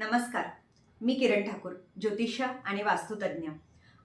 नमस्कार. मी किरण ठाकूर ज्योतिष आणि वास्तुतज्ञ.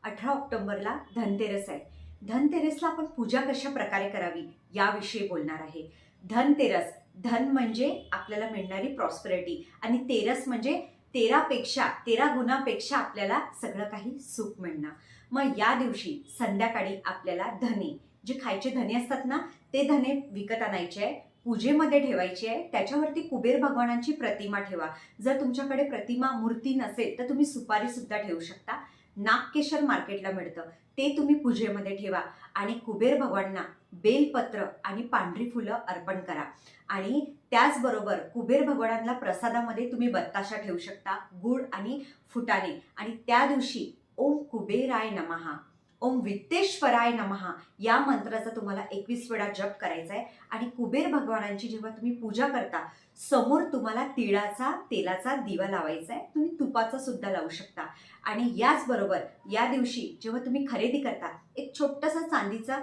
अठरा ऑक्टोबरला धनतेरस आहे. धनतेरसला आपण पूजा कशा प्रकारे करावी याविषयी बोलणार आहे. धनतेरस धन म्हणजे आपल्याला मिळणारी प्रॉस्पेरिटी आणि तेरस म्हणजे तेरापेक्षा तेरा गुणापेक्षा आपल्याला सगळं काही सुख मिळणं. मग या दिवशी संध्याकाळी आपल्याला धने जे खायचे धने असतात ना ते धने विकत आणायचे आहे. पूजेमध्ये ठेवायची आहे त्याच्यावरती कुबेर भगवानांची प्रतिमा ठेवा. जर तुमच्याकडे प्रतिमा मूर्ती नसेल तर तुम्ही सुपारीसुद्धा ठेवू शकता. नागकेशर मार्केटला मिळतं. ते तुम्ही पूजेमध्ये ठेवा आणि कुबेर भगवानना बेलपत्र आणि पांढरी फुलं अर्पण करा. आणि त्याचबरोबर कुबेर भगवानांना प्रसादामध्ये तुम्ही बत्ताशा ठेवू शकता गुळ आणि फुटाणे. आणि त्या दिवशी ओम कुबेराय नमहा ओम वित्तेश्वराय नमहा. या मंत्राचा तुम्हाला एकवीस वेळा जप करायचा आहे आणि कुबेर भगवानांची जेव्हा तुम्ही पूजा करता समोर तुम्हाला तिळाचा तेलाचा दिवा लावायचा आहे तुम्ही तुपाचा सुद्धा लावू शकता. आणि याचबरोबर या दिवशी जेव्हा तुम्ही खरेदी करता एक छोटंसं चांदीचा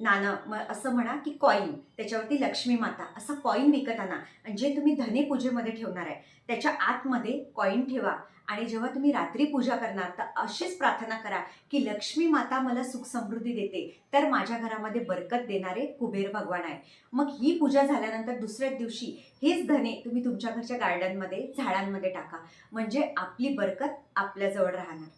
नाणं म असं म्हणा की कॉईन त्याच्यावरती लक्ष्मी माता असा कॉईन विकत आणा जे तुम्ही धने पूजेमध्ये ठेवणार आहे त्याच्या आतमध्ये कॉईन ठेवा. आणि जेव्हा तुम्ही रात्री पूजा करणार तर अशीच प्रार्थना करा की लक्ष्मी माता मला सुख समृद्धी देते. तर माझ्या घरामध्ये बरकत देणारे कुबेर भगवान आहे. मग ही पूजा झाल्यानंतर दुसऱ्याच दिवशी हेच धने तुम्ही तुमच्या घरच्या गार्डनमध्ये झाडांमध्ये टाका. म्हणजे आपली बरकत आपल्याजवळ राहणार.